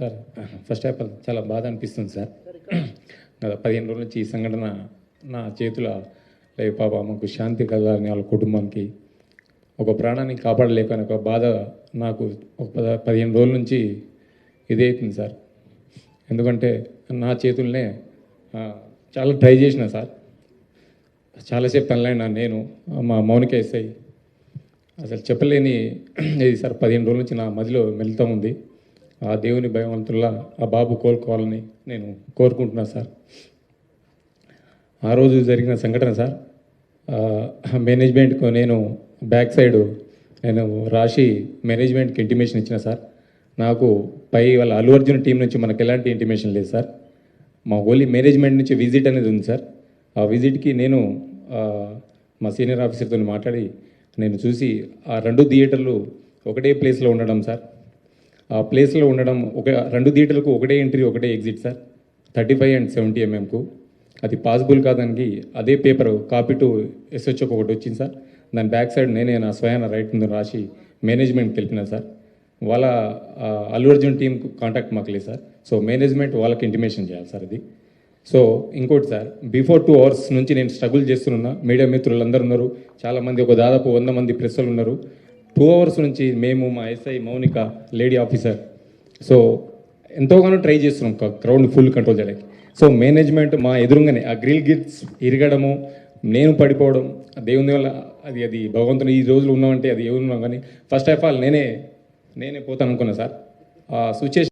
Sir first of all చాలా బాధ అనిపిస్తుంది సార్. గత పదిహేను రోజుల నుంచి ఈ సంఘటన నా చేతుల లేవు పాప మాకు శాంతి కలగాలని వాళ్ళ కుటుంబానికి ఒక ప్రాణాన్ని కాపాడలేకని ఒక బాధ నాకు ఒక పద పదిహేను రోజుల నుంచి ఇదైతుంది అవుతుంది సార్. ఎందుకంటే నా చేతుల్నే చాలా ట్రై చేసిన సార్. చాలాసేపు పనులైనా నేను మా మౌనిక ఎస్ఐ అసలు చెప్పలేని ఇది సార్. పదిహేను రోజుల నుంచి నా మదిలో మెలుతా ఉంది. ఆ దేవుని భయవంతుల్లా ఆ బాబు కోలుకోవాలని నేను కోరుకుంటున్నా సార్. ఆ రోజు జరిగిన సంఘటన సార్. ఆ, మేనేజ్మెంట్కు నేను బ్యాక్ సైడ్ నేను రాసి మేనేజ్మెంట్కి ఇంటిమేషన్ ఇచ్చిన సార్. నాకు పై వాళ్ళ అల్లు అర్జున్ టీం నుంచి మనకు ఎలాంటి ఇంటిమేషన్ లేదు సార్. మా ఓన్లీ మేనేజ్మెంట్ నుంచి విజిట్ అనేది ఉంది సార్. ఆ విజిట్కి నేను మా సీనియర్ ఆఫీసర్తో మాట్లాడి నేను చూసి ఆ రెండు థియేటర్లు ఒకటే ప్లేస్లో ఉండడం సార్. ప్లేస్లో ఉండడం ఒక రెండు థియేటర్లకు ఒకటే ఎంట్రీ ఒకటే exit sir. Thirty five and seventy ఎంఎంకు. అది పాసిబుల్ కాదానికి అదే పేపర్ కాపీ టు ఎస్హెచ్ఓకి ఒకటి వచ్చింది సార్. దాని బ్యాక్ సైడ్ నేనే నా స్వయాన రైట్ ముందు రాసి మేనేజ్మెంట్కి వెళ్ళిన సార్. వాళ్ళ అల్లు అర్జున్ టీం కాంటాక్ట్ మాకు లేదు సార్. సో మేనేజ్మెంట్ వాళ్ళకి ఇంటిమేషన్ చేయాలి సార్ అది సో ఇంకోటి సార్ బిఫోర్ టూ అవర్స్ నుంచి నేను స్ట్రగుల్ చేస్తున్నా. మీడియా మిత్రులు అందరు ఉన్నారు చాలామంది ఒక దాదాపు వంద మంది ప్రెస్సులు ఉన్నారు. టూ అవర్స్ నుంచి మేము మా SI Mounika lady officer. So ఎంతోగానో try చేస్తున్నాం క్రౌడ్ ఫుల్ కంట్రోల్ చేయడానికి. సో మేనేజ్మెంట్ మా ఎదురుగానే ఆ గ్రిల్ గిట్స్ ఇరగడము నేను పడిపోవడం దేవుని వల్ల అది అది భగవంతుని ఈ రోజులు ఉన్నామంటే అది ఎవరు ఉన్నాం కానీ ఫస్ట్ ఆఫ్ ఆల్ నేనే నేనే పోతాను అనుకున్నా సార్. ఆ సిచ్యుయేషన్